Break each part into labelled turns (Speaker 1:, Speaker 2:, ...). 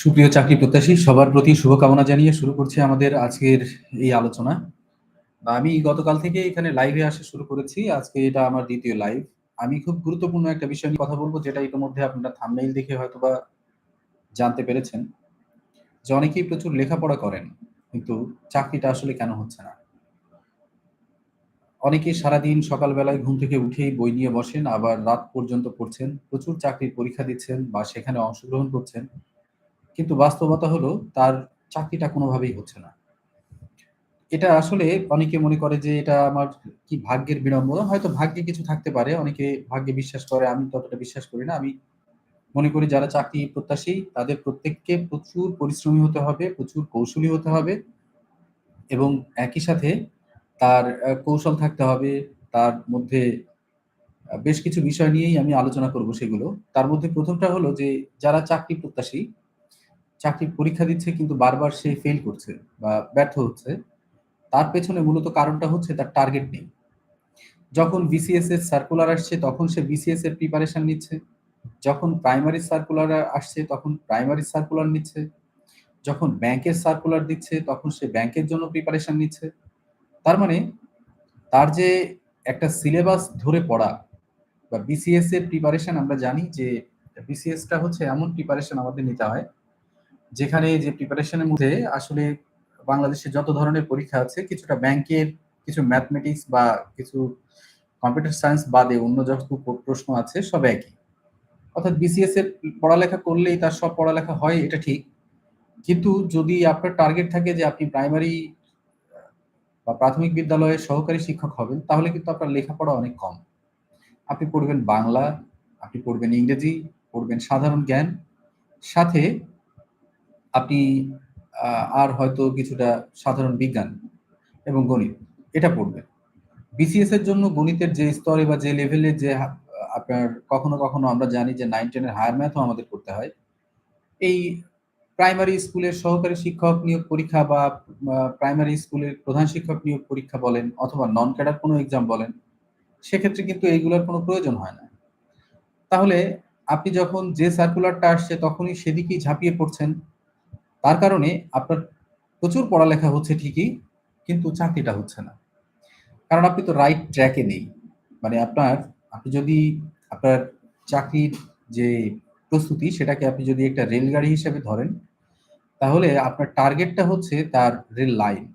Speaker 1: সুপ্রিয় চাকরি প্রত্যাশী, সবার প্রতি শুভকামনা জানিয়ে শুরু করছি আমাদের আজকের এই আলোচনা। আমি গতকাল থেকে এখানে লাইভে আসা শুরু করেছি, আজকে এটা আমার দ্বিতীয় লাইভ আমি খুব গুরুত্বপূর্ণ একটা বিষয় নিয়ে কথা বলব, যেটা ইতিমধ্যে আপনারা থামনেইল দেখে হয়তো বা জানতে পেরেছেন। যে অনেকেই প্রচুর লেখাপড়া করেন, কিন্তু চাকরিটা আসলে কেন হচ্ছে না? অনেকেই সারাদিন সকালবেলায় ঘুম থেকে উঠেই বই নিয়ে বসেন, আবার রাত পর্যন্ত পড়ছেন, প্রচুর চাকরির পরীক্ষা দিচ্ছেন বা সেখানে অংশগ্রহণ করছেন। কিন্তু বাস্তবতা হলো তার চাকরিটা কোনোভাবেই হচ্ছে না। এটা আসলে অনেকে মনে করে যে এটা আমার কি ভাগ্যের বিড়ম্বনা? হয়তো ভাগ্যে কিছু থাকতে পারে, অনেকে ভাগ্যে বিশ্বাস করে, আমি ততটা বিশ্বাস করি না। আমি মনে করি যারা চাকরি প্রত্যাশী, তাদের প্রত্যেককে প্রচুর পরিশ্রমী হতে হবে, প্রচুর কৌশলী হতে হবে এবং একই সাথে তার কৌশল থাকতে হবে। তার মধ্যে বেশ কিছু বিষয় নিয়েই আমি আলোচনা করব সেগুলো। তার মধ্যে প্রথমটা হলো যে যারা চাকরি প্রত্যাশী চাকরির পরীক্ষা দিচ্ছে কিন্তু বারবার সে ফেল করছে বা ব্যর্থ হচ্ছে। তার পেছনে মূলত কারণটা হচ্ছে তার টার্গেট নেই। যখন বিসিএস এর সার্কুলার আসছে, তখন সে বিসিএস এর প্রিপারেশন নিচ্ছে। যখন প্রাইমারি সার্কুলার আসছে, তখন প্রাইমারি সার্কুলার নিচ্ছে। যখন ব্যাংকের সার্কুলার দিচ্ছে, তখন সে ব্যাংকের জন্য প্রিপারেশন নিচ্ছে। তার মানে তার যে একটা সিলেবাস ধরে পড়া বা বিসিএস এর প্রিপারেশন আমরা জানি যে বিসিএসটা হচ্ছে এমন প্রিপারেশন আমাদের নিতে হয় যেখানে যে প্রিপারেশনের মধ্যে আসলে বাংলাদেশে যত ধরনের পরীক্ষা আছে, কিছুটা ব্যাংকের কিছু ম্যাথমেটিক্স বা কিছু কম্পিউটার সায়েন্স বাদে অন্য যত প্রশ্ন আছে, সব একই। অর্থাৎ বিসিএস এর পড়ালেখা করলেই তার সব পড়ালেখা হয়, এটা ঠিক। কিন্তু যদি আপনার টার্গেট থাকে যে আপনি প্রাইমারি বা প্রাথমিক বিদ্যালয়ের সহকারী শিক্ষক হবেন, তাহলে কিন্তু আপনার লেখাপড়া অনেক কম। আপনি পড়বেন বাংলা, আপনি পড়বেন ইংরেজি, পড়বেন সাধারণ জ্ঞান। সাথে আপনি আর হয়তো কিছুটা সাধারণ বিজ্ঞান এবং গণিত, এটা পড়বেন। বিসিএস এর জন্য গণিতের যে স্তরে বা যে লেভেলে যে আপনার কখনো কখনো আমরা জানি যে নাইন টেনের হায়ার ম্যাথও আমাদের করতে হয়। এই প্রাইমারি স্কুলের সহকারী শিক্ষক নিয়োগ পরীক্ষা বা প্রাইমারি স্কুলের প্রধান শিক্ষক নিয়োগ পরীক্ষা বলেন অথবা নন ক্যাডার কোনো এক্সাম বলেন, সেক্ষেত্রে কিন্তু এইগুলোর কোনো প্রয়োজন হয় না। তাহলে আপনি যখন যে সার্কুলারটা আসছে তখনই সেদিকেই ঝাঁপিয়ে পড়ছেন। তার কারণে আপনার প্রচুর পড়ালেখা হচ্ছে ঠিকই, কিন্তু চাকরিটা হচ্ছে না। কারণ আপনি তো রাইট ট্র্যাকে নেই। মানে আপনার, আপনি যদি আপনার চাকরির যে প্রস্তুতি, সেটাকে আপনি যদি একটা রেলগাড়ি হিসেবে ধরেন, তাহলে আপনার টার্গেটটা হচ্ছে তার রেল লাইন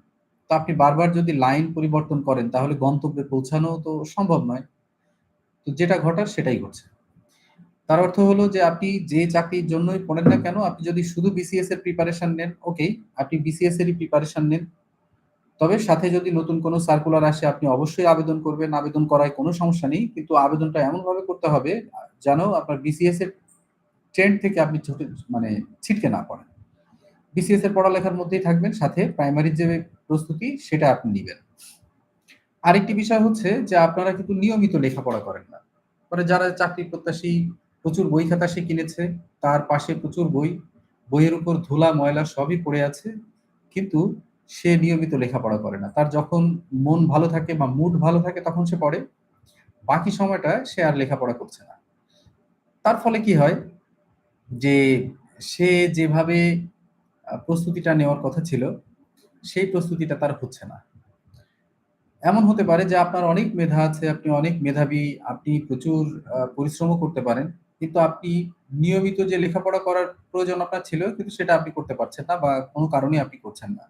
Speaker 1: তো আপনি বারবার যদি লাইন পরিবর্তন করেন, তাহলে গন্তব্যে পৌঁছানো তো সম্ভব নয়। তো যেটা ঘটার সেটাই ঘটছে। তার অর্থ হলো যে আপনি যে চাকরির জন্যই পড়েন না কেন, আপনি যদি শুধু বিসিএস এর প্রিপারেশন নেন ওকে আপনি বিসিএস এরই প্রিপারেশন নেন। তবে সাথে যদি নতুন কোনো সার্কুলার আসে, আপনি অবশ্যই আবেদন করবেন। আবেদন করায় কোনো সমস্যা নেই, কিন্তু আবেদনটা এমনভাবে করতে হবে যেন আপনার বিসিএস এর ট্রেন্ড থেকে আপনি ছোট মানে ছিটকে না পড়েন। বিসিএস এর পড়ালেখার মধ্যেই থাকবেন, সাথে প্রাইমারি যে প্রস্তুতি, সেটা আপনি নেবেন। আরেকটি বিষয় হচ্ছে যে আপনারা কিন্তু নিয়মিত লেখাপড়া করেন না। মানে যারা চাকরি প্রত্যাশী প্রচুর বই খাতা সে কিনেছে, তার পাশে প্রচুর বই, বইয়ের উপর ধুলা, ময়লা সবই পড়ে আছে, কিন্তু সে নিয়মিত লেখাপড়া করে না। তার যখন মন ভালো থাকে বা মুড ভালো থাকে তখন সে পড়ে, বাকি সময়টা সে আর লেখাপড়া করছে না। তার ফলে কি হয় যে, সে যেভাবে প্রস্তুতিটা নেওয়ার কথা ছিল, সেই প্রস্তুতিটা তার হচ্ছে না। এমন হতে পারে যে আপনার অনেক মেধা আছে, আপনি অনেক মেধাবী, আপনি প্রচুর পরিশ্রমও করতে পারেন কিন্তু আপনি নিয়মিত যে লেখাপড়া করার প্রয়োজন আপনার ছিল, কিন্তু সেটা আপনি করতে পারছেন না বা কোনো কারণে আপনি করছেন না।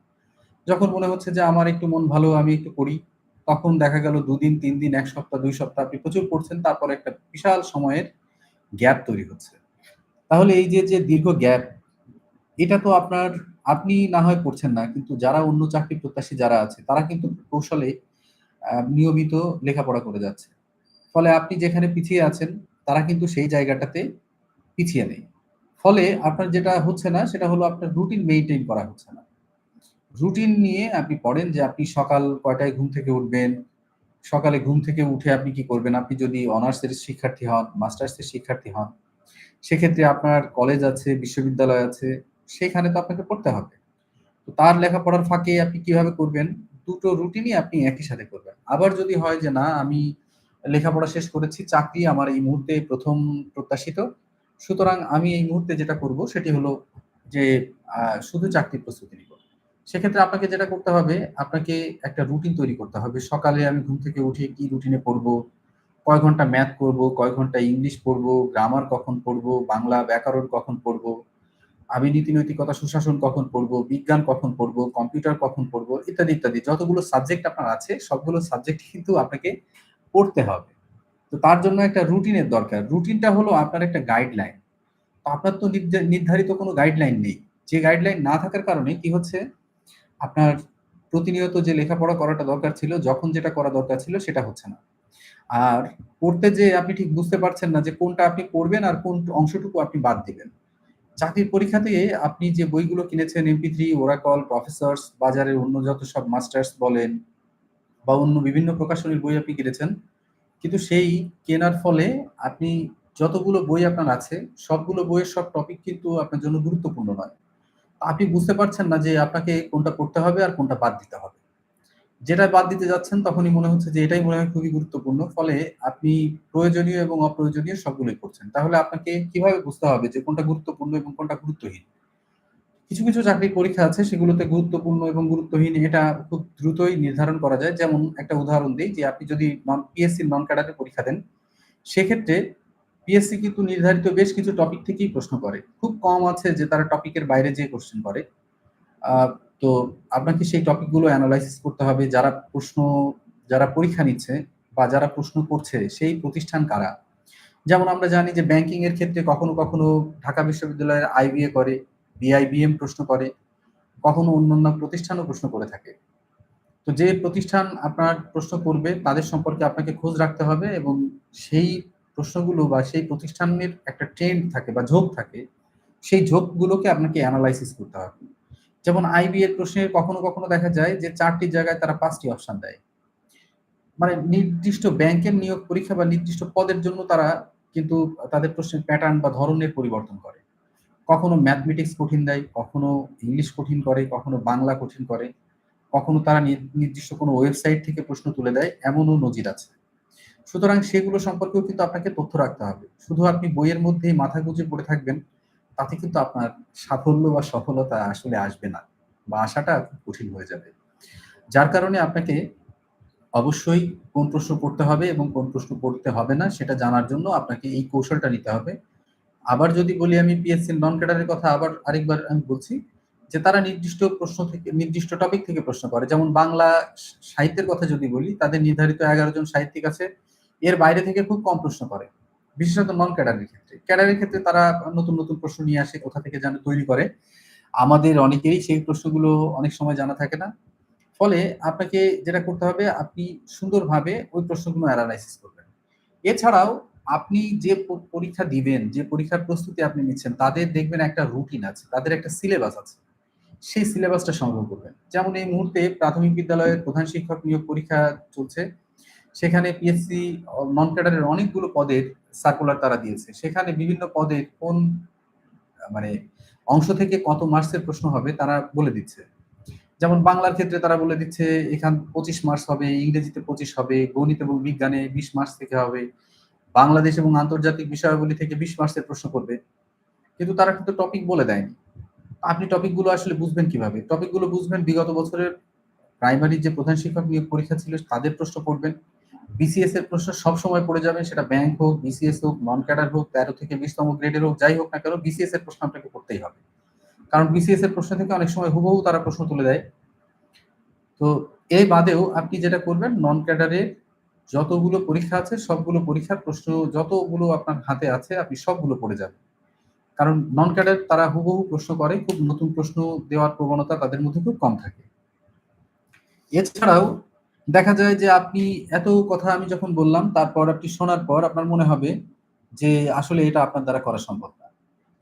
Speaker 1: যখন মনে হচ্ছে যে আমার একটু মন ভালো, আমি একটু করি তখন দেখা গেল দুদিন, তিন দিন, এক সপ্তাহ, দুই সপ্তাহ আপনি প্রচুর পড়ছেন, তারপর একটা বিশাল সময়ের গ্যাপ তৈরি হচ্ছে। তাহলে এই যে যে দীর্ঘ গ্যাপ, এটা তো আপনার, আপনি না হয় পড়ছেন না, কিন্তু যারা অন্য চাকরি প্রত্যাশী যারা আছে, তারা কিন্তু কৌশলে নিয়মিত লেখাপড়া করে যাচ্ছে। ফলে আপনি যেখানে পিছিয়ে আছেন তারা কিন্তু সেই জায়গাটাতে পিছিয়ে নেই। ফলে আপনার যেটা হচ্ছে না, সেটা হলো আপনার রুটিন মেনটেন করা হচ্ছে না। রুটিন নিয়ে আপনি পড়েন যে আপনি সকাল কয়টায় ঘুম থেকে উঠবেন, সকালে ঘুম থেকে উঠে আপনি কি করবেন? আপনি যদি অনার্সের শিক্ষার্থী হন মাস্টার্সের শিক্ষার্থী হন, সেক্ষেত্রে আপনার কলেজ আছে, বিশ্ববিদ্যালয় আছে, সেখানে তো আপনাকে পড়তে হবে। তো তার লেখাপড়ার ফাঁকে আপনি কীভাবে করবেন? দুটো রুটিনই আপনি একই সাথে করবেন। আবার যদি হয় যে না, আমি লেখাপড়া শেষ করেছি চাকরি আমার এই মুহূর্তে প্রথম প্রত্যাশিত সুতরাং আমি এই মুহূর্তে যেটা করব সেটি হলো যে শুধু চাকরির প্রস্তুতি নিব। সেক্ষেত্রে আপনাকে যেটা করতে হবে, আপনাকে একটা রুটিন তৈরি করতে হবে। সকালে আমি ঘুম থেকে উঠে কি রুটিনে পড়ব, কয় ঘণ্টা ম্যাথ করব, কয় ঘণ্টা ইংলিশ পড়ব, গ্রামার কখন পড়ব, বাংলা ব্যাকরণ কখন পড়ব, আমি নীতি-নৈতিকতা, সুশাসন কখন পড়ব, বিজ্ঞান কখন পড়ব, কম্পিউটার কখন পড়ব, ইত্যাদি, ইত্যাদি। যতগুলো সাবজেক্ট আপনার আছে, সবগুলো সাবজেক্ট কিন্তু আপনাকে পড়তে হবে। তো তার জন্য একটা রুটিনের দরকার। রুটিনটা হলো আপনার একটা গাইডলাইন। তো আপনার তো নির্ধারিত কোনো গাইডলাইন নেই। যে গাইডলাইন না থাকার কারণে কি হচ্ছে, আপনার প্রতিনিয়ত যে লেখাপড়া করাটা দরকার ছিল, যখন যেটা করা দরকার ছিল সেটা হচ্ছে না। আর পড়তে যেয়ে আপনি ঠিক বুঝতে পারছেন না যে কোনটা আপনি পড়বেন আর কোন অংশটুকু আপনি বাদ দিবেন। চাকরির পরীক্ষাতে আপনি যে বইগুলো কিনেছেন MP3, ওরাকল Professors, বাজারের অন্য যত সব মাস্টার্স বলেন বা অন্য বিভিন্ন প্রকাশনীর বই আপনি কিনেছেন। কিন্তু সেই কেনার ফলে আপনি যতগুলো বই আপনার আছে, সবগুলো বইয়ের সব টপিক কিন্তু আপনার জন্য গুরুত্বপূর্ণ নয়। আপনি বুঝতে পারছেন না যে আপনাকে কোনটা পড়তে হবে আর কোনটা বাদ দিতে হবে। যেটা বাদ দিতে যাচ্ছেন তখনই মনে হচ্ছে যে এটাই মনে হয় খুবই গুরুত্বপূর্ণ। ফলে আপনি প্রয়োজনীয় এবং অপ্রয়োজনীয় সবগুলোই পড়ছেন। তাহলে আপনাকে কীভাবে বুঝতে হবে যে কোনটা গুরুত্বপূর্ণ এবং কোনটা গুরুত্বহীন? কিছু, কিছু চাকরির পরীক্ষা আছে সেগুলোতে গুরুত্বপূর্ণ এবং গুরুত্বহীন এটা খুব দ্রুতই নির্ধারণ করা যায়। যেমন একটা উদাহরণ দিই যে আপনি যদি পিএসসি নন ক্যাডার পরীক্ষা দেন, সেক্ষেত্রে পিএসসি কিন্তু নির্ধারিত বেশ কিছু টপিক থেকেই প্রশ্ন করে। খুব কম আছে যে তারা টপিকের বাইরে যেয়ে কোয়েশ্চেন করে। তো আপনাকে সেই টপিকগুলো অ্যানালাইসিস করতে হবে। যারা প্রশ্ন যারা পরীক্ষা নিচ্ছে বা যারা প্রশ্ন করছে সেই প্রতিষ্ঠান কারা? যেমন আমরা জানি যে ব্যাংকিং এর ক্ষেত্রে কখনো, কখনো ঢাকা বিশ্ববিদ্যালয়ের আইবিএ করে, বিআইবিএম প্রশ্ন করে, কখনো অন্যান্য প্রতিষ্ঠানও প্রশ্ন করে থাকে। তো যে প্রতিষ্ঠান আপনার প্রশ্ন করবে তাদের সম্পর্কে আপনাকে খোঁজ রাখতে হবে এবং সেই প্রশ্নগুলো বা সেই প্রতিষ্ঠানের একটা ট্রেন্ড থাকে বা ঝোঁক থাকে, সেই ঝোঁকগুলোকে আপনাকে অ্যানালাইসিস করতে হবে। যেমন আইবি এর প্রশ্নে কখনো, কখনো দেখা যায় যে চারটি জায়গায় তারা ৫ টি অপশন দেয়। মানে নির্দিষ্ট ব্যাংকের নিয়োগ পরীক্ষা বা নির্দিষ্ট পদের জন্য তারা কিন্তু তাদের প্রশ্নের প্যাটার্ন বা ধরনের পরিবর্তন করে। কখনো ম্যাথমেটিক্স কঠিন দেয়, কখনো ইংলিশ কঠিন করে, কখনো বাংলা কঠিন করে, কখনো তারা নির্দিষ্ট কোনো ওয়েবসাইট থেকে প্রশ্ন তুলে দেয়, এমনও নজির আছে। সুতরাং সেগুলো সম্পর্কেও কিন্তু আপনাকে তথ্য রাখতে হবে। শুধু আপনি বইয়ের মধ্যেই মাথা গুঁজে পড়ে থাকবেন, তাতে কিন্তু আপনার সাফল্য বা সফলতা আসলে আসবে না বা আসাটা কঠিন হয়ে যাবে। যার কারণে আপনাকে অবশ্যই কোন প্রশ্ন পড়তে হবে এবং কোন প্রশ্ন পড়তে হবে না সেটা জানার জন্য আপনাকে এই কৌশলটা নিতে হবে। আবার যদি বলি আমি পিএসসি নন ক্যাডার এর কথা আবার আরেকবার আমি বলছি যে তারা নির্দিষ্ট প্রশ্ন থেকে নির্দিষ্ট টপিক থেকে প্রশ্ন করে। যেমন বাংলা সাহিত্যের কথা যদি বলি, তাদের নির্ধারিত ১১ জন সাহিত্যিক আছে। এর বাইরে থেকে খুব কম প্রশ্ন করে। বিশেষত নন ক্যাডারের ক্ষেত্রে। ক্যাডারের ক্ষেত্রে তারা নতুন, নতুন প্রশ্ন নিয়ে আসে কোথা থেকে যেন তৈরি করে। আমাদের অনেকেরই সেই প্রশ্নগুলো অনেক সময় জানা থাকে না। ফলে আপনাকে যেটা করতে হবে আপনি সুন্দরভাবে ওই প্রশ্নগুলো এনালাইসিস করবেন। এছাড়াও আপনি যে পরীক্ষা দিবেন, যে পরীক্ষার প্রস্তুতি আপনি নিচ্ছেন তাদের দেখবেন একটা রুটিন আছে। তাদের একটা সিলেবাস আছে। সেই সিলেবাসটা সংগ্রহ করবেন। যেমন এই মুহূর্তে প্রাথমিক বিদ্যালয়ের প্রধান শিক্ষক নিয়োগ পরীক্ষা চলছে। সেখানে পিএসসি নন ক্যাডারের অনেকগুলো পদের সার্কুলার তারা দিয়েছে। সেখানে বিভিন্ন পদে কোন মানে অংশ থেকে কত মার্কসের প্রশ্ন হবে তারা বলে দিচ্ছে। যেমন বাংলার ক্ষেত্রে তারা বলে দিচ্ছে এখান ২৫ মার্কস হবে, ইংরেজিতে ২৫ হবে, গণিত এবং বিজ্ঞানে ২০ মার্কস থেকে হবে। বাংলাদেশ এবং আন্তর্জাতিক বিষয়াবলী থেকে ২০ মার্কসের প্রশ্ন করবে। কিন্তু তারা কিন্তু টপিক বলে দেয়নি। আপনি টপিকগুলো আসলে বুঝবেন কীভাবে? টপিকগুলো বুঝবেন বিগত বছরের প্রাইমারি যে প্রধান শিক্ষক নিয়োগ পরীক্ষা ছিল তাদের প্রশ্ন পড়বেন। বিসিএস এর প্রশ্ন সবসময় পড়ে যাবেন সেটা ব্যাংক হোক, বিসিএস হোক, নন ক্যাডার হোক, ১৩ থেকে বিশতম গ্রেডের হোক, যাই হোক না কেন বিসিএস এর প্রশ্ন আপনাকে পড়তেই হবে। কারণ বিসিএস এর প্রশ্ন থেকে অনেক সময় হুবহু তারা প্রশ্ন তুলে দেয়। তো এ বাদেও আপনি যেটা করবেন নন ক্যাডারের যতগুলো পরীক্ষা আছে সবগুলো পরীক্ষার প্রশ্ন যতগুলো আপনার হাতে আছে আপনি সবগুলো পড়ে যাবেন। কারণ নন ক্যাডার তারা হুবহু প্রশ্ন করে, খুব নতুন প্রশ্ন দেওয়ার প্রবণতা তাদের মধ্যে খুব কম থাকে। এছাড়াও দেখা যায় যে আপনি এত কথা আমি যখন বললাম তারপর আপনি শোনার পর আপনার মনে হবে যে আসলে এটা আপনার দ্বারা করা সম্ভব না।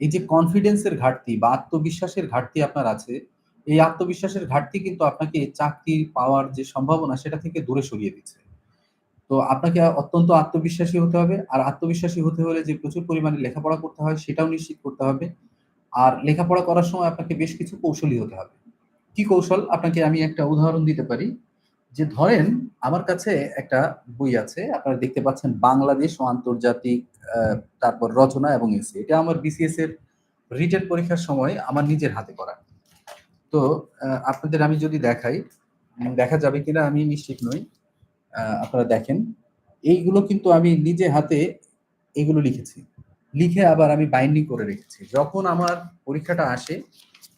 Speaker 1: এই যে কনফিডেন্স এর ঘাটতি বা আত্মবিশ্বাসের ঘাটতি আপনার আছে, এই আত্মবিশ্বাসের ঘাটতি কিন্তু আপনাকে চাকরি পাওয়ার যে সম্ভাবনা সেটা থেকে দূরে সরিয়ে দিচ্ছে। তো আপনাকে অত্যন্ত আত্মবিশ্বাসী হতে হবে। আর আত্মবিশ্বাসী হতে হলে যে প্রচুর পরিমাণে লেখাপড়া করতে হয় সেটাও নিশ্চিত করতে হবে। আর লেখাপড়া করার সময় আপনাকে বেশ কিছু কৌশলী হতে হবে। কি কৌশল? আপনাকে আমি একটা উদাহরণ দিতে পারি। যে ধরেন আমার কাছে একটা বই আছে। আপনারা দেখতে পাচ্ছেন বাংলাদেশ ও আন্তর্জাতিক তারপর রচনা এবং এসে। এটা আমার বিসিএস এর রিটেন পরীক্ষার সময় আমার নিজের হাতে করা। তো আপনাদের আমি যদি দেখাই, দেখা যাবে কিনা আমি নিশ্চিত নই। আপনারা দেখেন। এইগুলো কিন্তু আমি নিজে হাতে এগুলো লিখেছি। লিখে আবার আমি বাইন্ডিং করে রেখেছি। যখন আমার পরীক্ষাটা আসে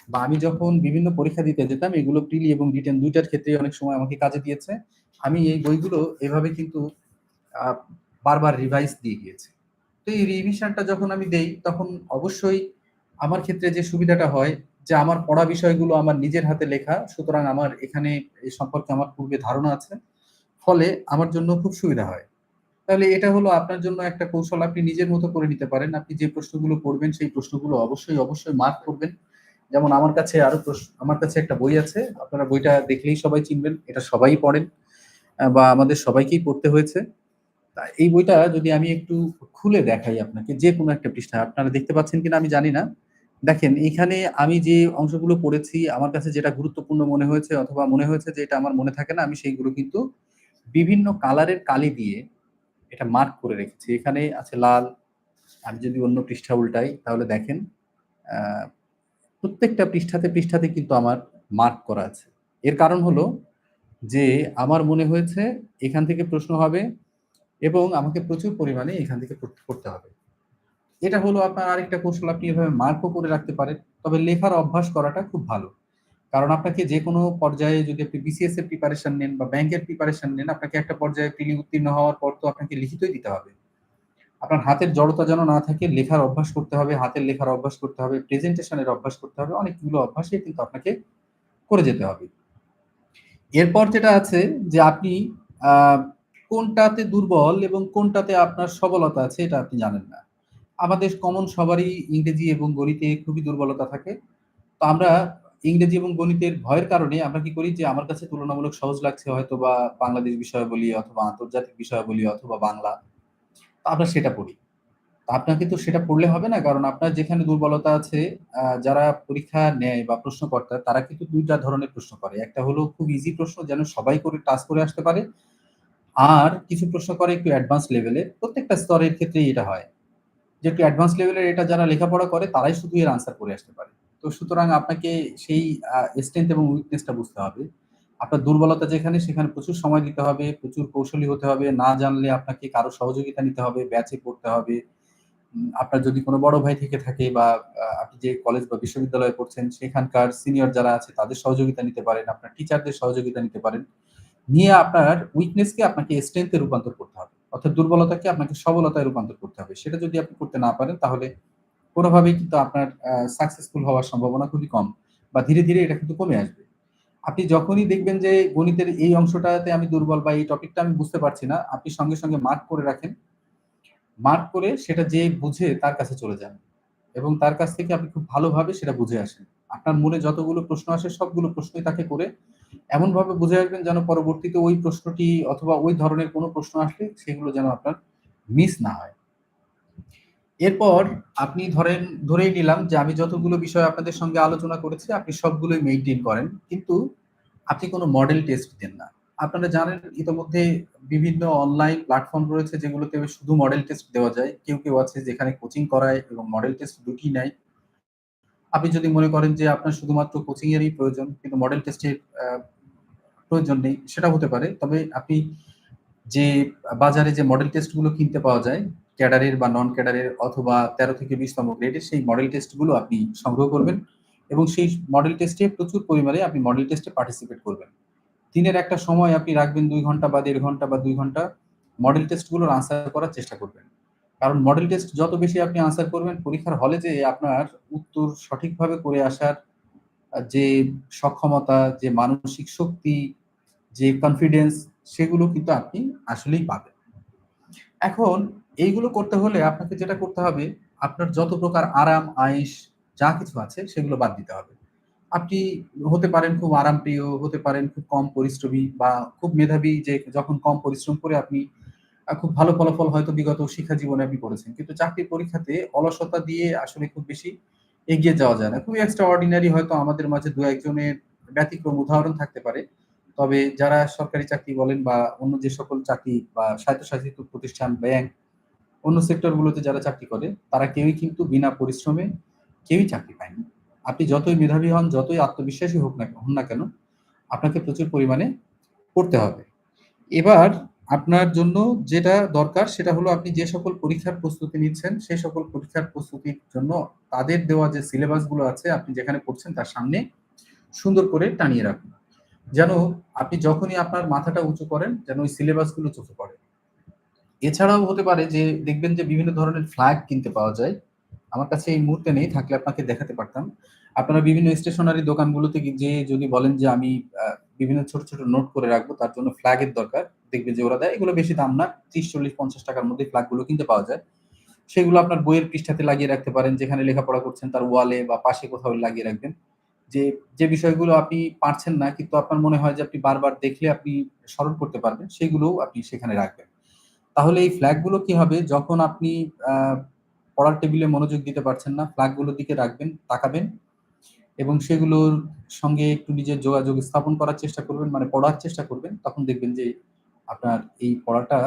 Speaker 1: বা আমি যখন বিভিন্ন পরীক্ষা দিতে যেতাম, এগুলো প্রিলি এবং রিটেন দুইটার ক্ষেত্রে অনেক সময় আমাকে কাজে দিয়েছে। আমি এই বইগুলো এভাবে কিন্তু বারবার রিভাইজ দিয়ে গিয়েছি। তো এই রিভিশনটা যখন আমি দেই, তখন অবশ্যই আমার ক্ষেত্রে যে সুবিধাটা হয়, যে আমার পড়া বিষয়গুলো আমার নিজের হাতে লেখা। সুতরাং আমার এখানে এ সম্পর্কে আমার পূর্বে ধারণা আছে। ফলে আমার জন্য খুব সুবিধা হয়। তাহলে এটা হলো আপনার জন্য একটা কৌশল আপনি নিজের মতো করে নিতে পারেন। আপনি যে প্রশ্নগুলো পড়বেন সেই প্রশ্নগুলো অবশ্যই, অবশ্যই মার্ক করবেন। যেমন আমার কাছে আরও আমার কাছে একটা বই আছে। আপনারা বইটা দেখলেই সবাই চিনবেন। এটা সবাই পড়েন বা আমাদের সবাইকেই পড়তে হয়েছে। এই বইটা যদি আমি একটু খুলে দেখাই আপনাকে যে কোনো একটা পৃষ্ঠা। আপনারা দেখতে পাচ্ছেন কিনা আমি জানি না। দেখেন এখানে আমি যে অংশগুলো পড়েছি আমার কাছে যেটা গুরুত্বপূর্ণ মনে হয়েছে অথবা মনে হয়েছে যে এটা আমার মনে থাকে না আমি সেইগুলো কিন্তু বিভিন্ন কালারের কালি দিয়ে এটা মার্ক করে রেখেছি। এখানে আছে লাল। আমি যদি অন্য পৃষ্ঠা উল্টাই তাহলে দেখেন প্রত্যেকটা পৃষ্ঠাতে, পৃষ্ঠাতে কিন্তু আমার মার্ক করা আছে। এর কারণ হলো যে আমার মনে হয়েছে এখান থেকে প্রশ্ন হবে এবং আমাকে প্রচুর পরিমাণে এখান থেকে পড়তে হবে। এটা হলো আপনার আরেকটা কৌশল আপনি এভাবে মার্কও করে রাখতে পারেন। তবে লেখার অভ্যাস করাটা খুব ভালো। কারণ আপনাকে যে কোনো পর্যায়ে যদি আপনি বিসিএস এর প্রিপারেশন নেন বা ব্যাংকের প্রিপারেশন নেন, আপনাকে একটা পর্যায়ে প্রিলি উত্তীর্ণ হওয়ার পর তো আপনাকে লিখিতই দিতে হবে। আপনার হাতের জড়তা যেন না থাকে, লেখার অভ্যাস করতে হবে, হাতের লেখার অভ্যাস করতে হবে, প্রেজেন্টেশন এর অভ্যাস করতে হবে। অনেকগুলো অভ্যাসে কিন্তু আপনাকে করে যেতে হবে। এরপর যেটা আছে যে আপনি কোনটাতে দুর্বল এবং কোনটাতে আপনার সবলতা আছে এটা আপনি জানেন না। আমাদের কমন সবারই ইংরেজি এবং গণিতে খুবই দুর্বলতা থাকে। তো আমরা ইংরেজি এবং গণিতের ভয়ের কারণে আমরা কি করি যে আমার কাছে তুলনামূলক সহজ লাগছে হয়তো বা বাংলাদেশ বিষয়াবলী অথবা আন্তর্জাতিক বিষয়াবলী অথবা বাংলা। আমরা সেটা পড়ি। আপনাকে তো সেটা পড়লে হবে না। কারণ আপনার যেখানে দুর্বলতা আছে যারা পরীক্ষা নেয় বা প্রশ্নকর্তা, তারা কিন্তু দুইটা ধরনের প্রশ্ন করে। একটা হলো খুব ইজি প্রশ্ন, যেন সবাই করে টাচ করে আসতে পারে। আর কিছু প্রশ্ন করে একটু অ্যাডভান্স লেভেলে প্রত্যেকটা স্তরের ক্ষেত্রেই এটা হয়। যে একটু অ্যাডভান্স লেভেলের এটা যারা লেখাপড়া করে, তারাই শুধু এর আনসার করে আসতে পারে। তো সুতরাং আপনাকে সেই স্ট্রেংথ এবং উইকনেস টা বুঝতে হবে। আপনার দুর্বলতা যেখানে সেখানে প্রচুর সময় দিতে হবে, প্রচুর কৌশলী হতে হবে। না জানলে আপনাকে কারও সহযোগিতা নিতে হবে, ব্যাচে পড়তে হবে। আপনার যদি কোনো বড় ভাই থেকে থাকে বা আপনি যে কলেজ বা বিশ্ববিদ্যালয়ে পড়ছেন সেখানকার সিনিয়র যারা আছে তাদের সহযোগিতা নিতে পারেন, আপনার টিচারদের সহযোগিতা নিতে পারেন। নিয়ে আপনার উইকনেস কে আপনাকে স্ট্রেংথ রূপান্তর করতে হবে। অর্থাৎ দুর্বলতাকে আপনাকে সবলতায় রূপান্তর করতে হবে। সেটা যদি আপনি করতে না পারেন তাহলে কোনভাবেই কিন্তু আপনার সাকসেসফুল হওয়ার সম্ভাবনা খুবই কম। বা ধীরে, ধীরে এটা কিন্তু কমে আসবে। আপনি যখনই দেখবেন যে গণিতের এই অংশটাতে আমি দুর্বল বা এই টপিকটা আমি বুঝতে পারছি না, আপনি সঙ্গে, সঙ্গে মার্ক করে রাখেন। মার্ক করে সেটা যে বুঝে তার কাছে চলে যান। এবং তার কাছ থেকে আপনি খুব ভালোভাবে সেটা বুঝে আসেন। আপনার মনে যতগুলো প্রশ্ন আসে সবগুলো প্রশ্নই তাকে করে এমনভাবে বুঝে আসবেন যেন পরবর্তীতে ওই প্রশ্নটি অথবা ওই ধরনের কোনো প্রশ্ন আসলে সেগুলো যেন আপনার মিস না হয়। এরপর আপনি ধরেন ধরেই নিলাম যে আমি যতগুলো বিষয় আপনাদের সঙ্গে আলোচনা করেছি আপনি সবগুলোই মেনটেন করেন। কিন্তু আপনি কোনো মডেল টেস্ট দেন না। আপনারা জানেন ইতোমধ্যে বিভিন্ন অনলাইন প্ল্যাটফর্ম রয়েছে যেগুলোতে শুধু মডেল টেস্ট দেওয়া যায়। কেউ, কেউ আছে যেখানে কোচিং করায় এবং মডেল টেস্ট দুটি নেয়। আপনি যদি মনে করেন যে আপনার শুধুমাত্র কোচিং এরই প্রয়োজন কিন্তু মডেল টেস্টের প্রয়োজন নেই, সেটা হতে পারে। তবে আপনি যে বাজারে যে মডেল টেস্টগুলো কিনতে পাওয়া যায়, ক্যাডারের বা নন ক্যাডারের অথবা ১৩ থেকে ২০ তম গ্রেডের সেই মডেল টেস্টগুলো আপনি সংগ্রহ করবেন এবং সেই মডেল টেস্টে প্রচুর পরিমাণে আপনি মডেল টেস্টে পার্টিসিপেট করবেন। দিনের একটা সময় আপনি রাখবেন দুই ঘণ্টা বা দেড় ঘণ্টা বা দুই ঘণ্টা মডেল টেস্টগুলোর আনসার করার চেষ্টা করবেন। কারণ মডেল টেস্ট যত বেশি আপনি আনসার করবেন পরীক্ষার হলে যেয়ে আপনার উত্তর সঠিকভাবে করে আসার যে সক্ষমতা, যে মানসিক শক্তি, যে কনফিডেন্স সেগুলো কিন্তু আপনি আসলেই পাবেন। এখন এইগুলো করতে হলে আপনাকে যেটা করতে হবে, আপনার যত প্রকার আরাম, আয়েশ যা কিছু আছে সেগুলো বাদ দিতে হবে। আপনি হতে পারেন খুব আরামপ্রিয়, হতে পারেন খুব কম পরিশ্রমী বা খুব মেধাবী যে যখন কম পরিশ্রম করে আপনি খুব ভালো ফলাফল হয়তো বিগত শিক্ষা জীবনে আপনি করেছেন। কিন্তু চাকরির পরীক্ষাতে অলসতা দিয়ে আসলে খুব বেশি এগিয়ে যাওয়া যায় না। খুবই এক্সট্রা অর্ডিনারি হয়তো আমাদের মাঝে দু একজনের ব্যতিক্রম উদাহরণ থাকতে পারে। তবে যারা সরকারি চাকরি বলেন বা অন্য যে সকল চাকরি বা স্বায়ত্তশাসিত প্রতিষ্ঠান, ব্যাংক, অন্য সেক্টর গুলোতে যারা চাকরি করে তারা কেউই কিন্তু বিনা পরিশ্রমে কেউই চাকরি পায়নি। আপনি যতই মেধাবী হন, যতই আত্মবিশ্বাসী হোক না হন না কেন, আপনাকে প্রচুর পরিমাণে পড়তে হবে। এবার আপনার জন্য যেটা দরকার সেটা হলো আপনি যে সকল পরীক্ষার প্রস্তুতি নিচ্ছেন, সে সকল পরীক্ষার প্রস্তুতির জন্য তাদের দেওয়া যে সিলেবাসগুলো আছে আপনি যেখানে পড়ছেন তার সামনে সুন্দর করে টানিয়ে রাখুন। যেন আপনি যখনই আপনার মাথাটা উঁচু করেন যেন ওই সিলেবাসগুলো চোখে পড়ে। এছাড়াও হতে পারে যে দেখবেন যে বিভিন্ন ধরনের ফ্ল্যাগ কিনতে পাওয়া যায়। আমার কাছে এই মুহূর্তে নেই, থাকলে আপনাকে দেখাতে পারতাম। আপনারা বিভিন্ন স্টেশনারি দোকানগুলোতে যেয়ে যদি বলেন যে আমি বিভিন্ন ছোট, ছোট নোট করে রাখব তার জন্য ফ্ল্যাগ এর দরকার। দেখবেন যে ওরা দেয়। এগুলো বেশি দাম না। ৩০, ৪০, ৫০ টাকার মধ্যে ফ্ল্যাগগুলো কিনতে পাওয়া যায়। সেগুলো আপনার বইয়ের পৃষ্ঠাতে লাগিয়ে রাখতে পারেন। যেখানে লেখাপড়া করছেন তার ওয়ালে বা পাশে কোথাও লাগিয়ে রাখবেন। যে, যে বিষয়গুলো আপনি পারছেন না কিন্তু আপনার মনে হয় যে আপনি বারবার দেখলে আপনি স্মরণ করতে পারবেন, সেগুলোও আপনি সেখানে রাখবেন। তাহলে এই ফ্ল্যাগগুলো কি হবে যখন আপনি পড়ার টেবিলে মনোযোগ দিতে পারছেন না, ফ্ল্যাগগুলোর দিকে রাখবেন, তাকাবেন এবং সেগুলোর সঙ্গে একটু নিজের যোগাযোগ স্থাপন করার চেষ্টা করবেন, মানে পড়ার চেষ্টা করবেন। তখন দেখবেন যে আপনার এই পড়াটা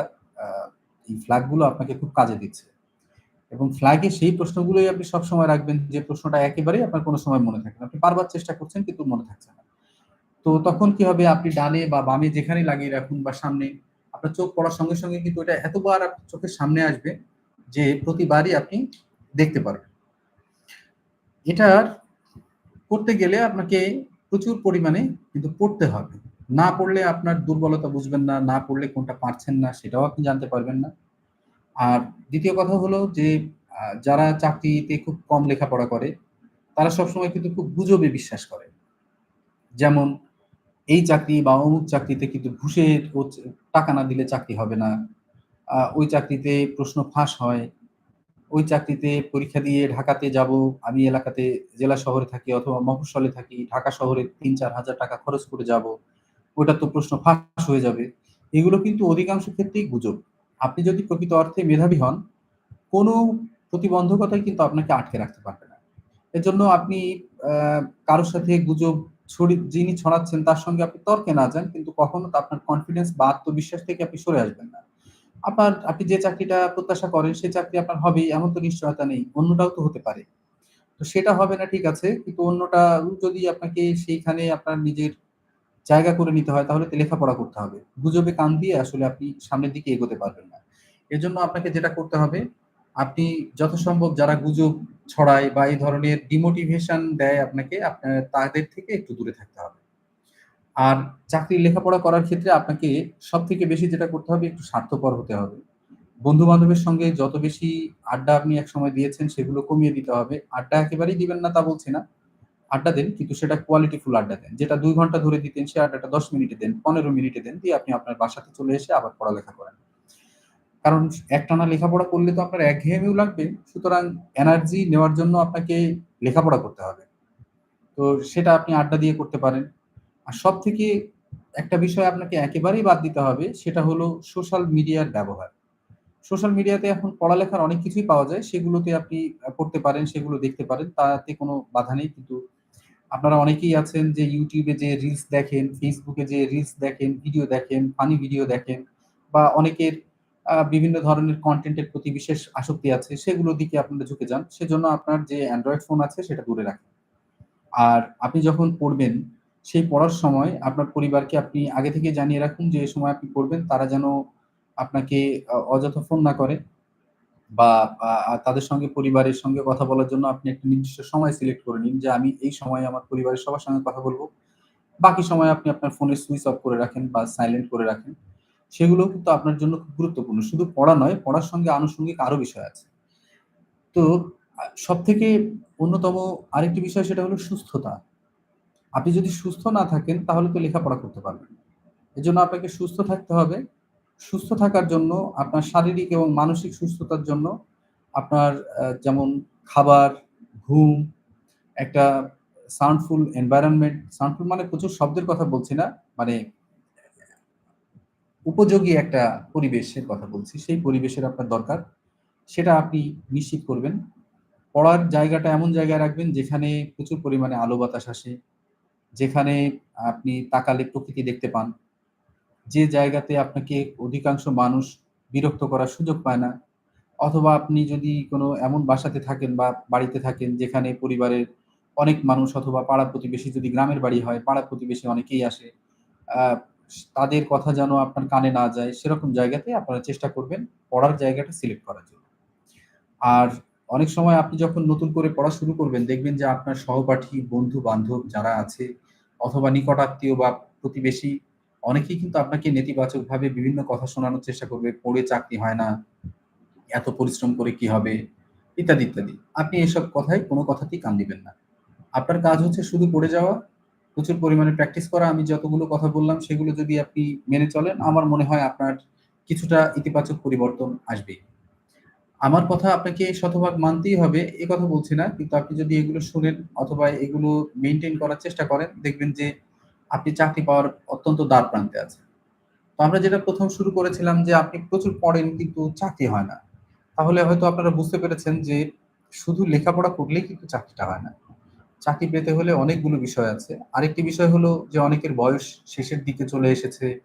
Speaker 1: এই ফ্ল্যাগগুলো আপনাকে খুব কাজে দিচ্ছে। এবং ফ্ল্যাগে সেই প্রশ্নগুলোই আপনি সবসময় রাখবেন যে প্রশ্নটা একেবারেই আপনার কোনো সময় মনে থাকে না। আপনি বারবার চেষ্টা করছেন কিন্তু মনে থাকছে না। তো তখন কি হবে আপনি ডানে বা বামে যেখানেই লাগিয়ে রাখুন বা সামনে আপনার চোখ পড়ার সঙ্গে, সঙ্গে কিন্তু এটা এতবার আপনার চোখের সামনে আসবে যে প্রতিবারই আপনি দেখতে পারবেন। এটার করতে গেলে আপনাকে প্রচুর পরিমাণে কিন্তু পড়তে হবে। না পড়লে আপনার দুর্বলতা বুঝবেন না, না পড়লে কোনটা পারছেন না সেটাও আপনি জানতে পারবেন না। আর দ্বিতীয় কথা হলো যে যারা চাকরিতে খুব কম লেখাপড়া করে, তারা সবসময় কিন্তু খুব গুজবে বিশ্বাস করে। যেমন এই চাকরি বা অমুক চাকরিতে কিন্তু চ টাকা না দিলে চাকরি হবে না। ওই চাকরিতে প্রশ্ন ফাঁস হয়। ওই চাকরিতে পরীক্ষা দিয়ে ঢাকাতে যাব, আমি এলাকাতে জেলা শহরে থাকি অথবা মফস্বলে থাকি, ঢাকা শহরে ৩-৪ হাজার টাকা খরচ করে যাব। ওটা তো প্রশ্ন ফাঁস হয়ে যাবে। এগুলো কিন্তু অধিকাংশ ক্ষেত্রেই গুজব। আপনি যদি প্রকৃত অর্থে মেধাবী হন, কোনো প্রতিবন্ধকতাই কিন্তু আপনাকে আটকে রাখতে পারবে না। এজন্য আপনি আ কারও সাথে গুজব ছড়ি যিনি ছড়াচ্ছেন তার সঙ্গে আপনি তর্কে না যান। কিন্তু কখনো তো আপনার কনফিডেন্স বা আত্মবিশ্বাস থেকে আপনি সরে আসবেন না। আপনার আপনি যে চাকরিটা প্রত্যাশা করেন সে চাকরি আপনার হবেই এমন তো নিশ্চয়তা নেই। অন্যটাও তো হতে পারে। তো সেটা হবে না ঠিক আছে। কিন্তু অন্যটা যদি আপনাকে সেইখানে আপনার নিজের জায়গা করে নিতে হয় তাহলে লেখাপড়া করতে হবে। গুজবে কান দিয়ে আসলে আপনি সামনের দিকে এগোতে পারবেন না। এজন্য আপনাকে যেটা করতে হবে, আপনি যথাসম্ভব যারা গুজব ছড়ায় বা এই ধরনের ডিমোটিভেশন দেয় আপনাকে, আপনার তাদের থেকে একটু দূরে থাকতে হবে। আর চাকরি লেখাপড়া করার ক্ষেত্রে আপনাকে সব থেকে বেশি যেটা করতে হবে একটু স্বার্থপর হতে হবে। বন্ধু-বান্ধবের সঙ্গে যত বেশি আড্ডা আপনি একসময় দিয়েছেন সেগুলো কমিয়ে দিতে হবে। আড্ডা একেবারেই দিবেন না তা বলছি না। আড্ডা দেন কিন্তু সেটা কোয়ালিটিফুল আড্ডা দেন। যেটা দুই ঘণ্টা ধরে দিতেন সে আড্ডাটা ১০ মিনিটে দেন, ১৫ মিনিটে দেন। দিয়ে আপনি আপনার বাসাতে চলে এসে আবার পড়ালেখা করেন। কারণ একটানা লেখাপড়া করলে তো আপনার একঘেয়েমিও লাগবে। সুতরাং এনার্জি নেওয়ার জন্য আপনাকে লেখাপড়া করতে হবে। তো সেটা আপনি আড্ডা দিয়ে করতে পারেন। আর সব থেকে একটা বিষয় আপনাকে একেবারেই বাদ দিতে হবে সেটা হলো সোশ্যাল মিডিয়ার ব্যবহার। সোশ্যাল মিডিয়াতে এখন পড়ালেখার অনেক কিছুই পাওয়া যায়। সেগুলোতে আপনি পড়তে পারেন, সেগুলো দেখতে পারেন। তাতে কোনো বাধা নেই। কিন্তু আপনারা অনেকেই আছেন যে ইউটিউবে যে রিলস দেখেন, ফেসবুকে যে রিলস দেখেন, ভিডিও দেখেন, ফানি ভিডিও দেখেন বা অনেকের বিভিন্ন ধরনের কনটেন্ট এর প্রতি বিশেষ আসক্তি আছে। সেগুলোর দিকে আপনারা ঝুঁকে যান। সেজন্য আপনার যে অ্যান্ড্রয়েড ফোন আছে সেটা দূরে রাখেন। আর আপনি যখন পড়বেন, সেই পড়ার সময় আপনার পরিবারকে আপনি আগে থেকে জানিয়ে রাখুন যে, এ সময় আপনি পড়বেন। তারা যেন আপনাকে অযথা ফোন না করে বা তাদের সঙ্গে পরিবারের সঙ্গে কথা বলার জন্য আপনি একটা নির্দিষ্ট সময় সিলেক্ট করে নিন যে, আমি এই সময়ে আমার পরিবারের সবার সঙ্গে কথা বলব বাকি সময় আপনি আপনার ফোনের সুইচ অফ করে রাখেন বা সাইলেন্ট করে রাখেন। সেগুলোও কিন্তু আপনার জন্য খুব গুরুত্বপূর্ণ। শুধু পড়া নয়, পড়ার সঙ্গে আনুষঙ্গিক আরও বিষয় আছে। তো আ সবথেকে অন্যতম আরেকটি বিষয় সেটা হলো সুস্থতা। আপনি যদি সুস্থ না থাকেন তাহলে তো লেখাপড়া করতে পারবেন না। এজন্য আপনাকে সুস্থ থাকতে হবে। সুস্থ থাকার জন্য আপনার শারীরিক এবং মানসিক সুস্থতার জন্য আপনার যেমন খাবার, ঘুম, একটা সাউন্ডফুল এনভায়রনমেন্ট, সাউন্ডফুল মানে প্রচুর শব্দের কথা বলছি না। মানে উপযোগী একটা পরিবেশের কথা বলছি। সেই পরিবেশের আপনার দরকার। সেটা আপনি নিশ্চিত করবেন। পড়ার জায়গাটা এমন জায়গায় রাখবেন যেখানে প্রচুর পরিমাণে আলো বাতাস আসে। যেখানে আপনি তাকালে প্রকৃতি দেখতে পান। যে জায়গাতে আপনাকে অধিকাংশ মানুষ বিরক্ত করার সুযোগ পায় না। অথবা আপনি যদি কোনো এমন বাসাতে থাকেন বা বাড়িতে থাকেন যেখানে পরিবারের অনেক মানুষ অথবা পাড়া-প্রতিবেশী যদি গ্রামের বাড়ি হয়, পাড়া-প্রতিবেশী অনেকেই আসে। তাদের কথা যেন আপনার কানে না যায়, সেরকম জায়গাতে আপনারা চেষ্টা করবেন পড়ার জায়গাটা সিলেক্ট করার জন্য। আর অনেক সময় আপনি যখন নতুন করে পড়া শুরু করবেন, দেখবেন যে আপনার সহপাঠী, বন্ধু-বান্ধব যারা আছে অথবা নিকটাত্মীয় বা প্রতিবেশী অনেকেই কিন্তু আপনাকে নেতিবাচকভাবে বিভিন্ন কথা শোনানোর চেষ্টা করবে। পড়ে চাকরি হয় না, এত পরিশ্রম করে কি হবে? ইত্যাদি, ইত্যাদি। আপনি এসব কথায় কোনো কথাতেই কান দিবেন না। আপনার কাজ হচ্ছে শুধু পড়ে যাওয়া, প্রচুর পরিমাণে প্র্যাকটিস করা। আমি যতগুলো কথা বললাম সেগুলো যদি আপনি মেনে চলেন, আমার মনে হয় আপনার কিছুটা ইতিবাচক পরিবর্তন আসবে আমার কথা আপনাকে শতভাগ মানতেই হবে এ কথা বলছি না। কিন্তু আপনি যদি এগুলো শুনেন অথবা এগুলো মেনটেন করার চেষ্টা করেন, দেখবেন যে আপনি চাকরি পাওয়ার অত্যন্ত দ্বারপ্রান্তে আছেন। তো আমরা যেটা প্রথম শুরু করেছিলাম যে আপনি প্রচুর পড়েন কিন্তু চাকরি হয় না। তাহলে হয়তো আপনারা বুঝতে পেরেছেন যে শুধু লেখাপড়া করলেই কিন্তু চাকরিটা হয় না। চাকরি পেতে হলে অনেকগুলো বিষয় আছে। আরেকটি বিষয় হলো যে অনেকের বয়স শেষের দিকে চলে এসেছে।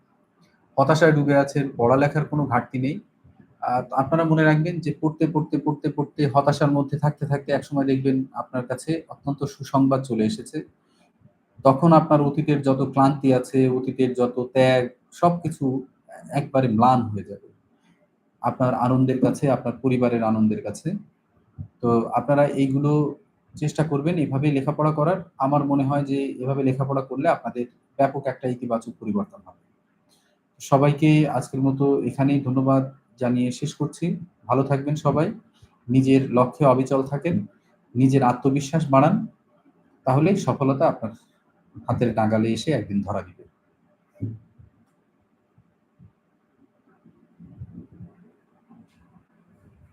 Speaker 1: হতাশায় ডুবে আছেন, পড়ালেখার কোনো ঘাটতি নেই। আপনারা মনে রাখবেন যে পড়তে, পড়তে, পড়তে, পড়তে হতাশার মধ্যে থাকতে, থাকতে একসময় দেখবেন আপনার কাছে অত্যন্ত সুসংবাদ চলে এসেছে। তখন আপনার অতীতের যত ক্লান্তি আছে, অতীতের যত ত্যাগ সবকিছু এ একবারে ম্লান হয়ে যাবে। আপনার আনন্দের কাছে, আপনার পরিবারের আনন্দের কাছে। তো আপনারা এইগুলো চেষ্টা করবেন এভাবে লেখাপড়া করার। আমার মনে হয় যে এভাবে লেখাপড়া করলে আপনাদের ব্যাপক একটা ইতিবাচক পরিবর্তন হবে। সবাইকে আজকের মতো এখানেই ধন্যবাদ জানিয়ে শেষ করছি। ভালো থাকবেন সবাই। নিজের লক্ষ্যে অবিচল থাকেন। নিজের আত্মবিশ্বাস বাড়ান। তাহলেই সফলতা আপনার হাতের নাগালে এসে একদিন ধরা দিবে।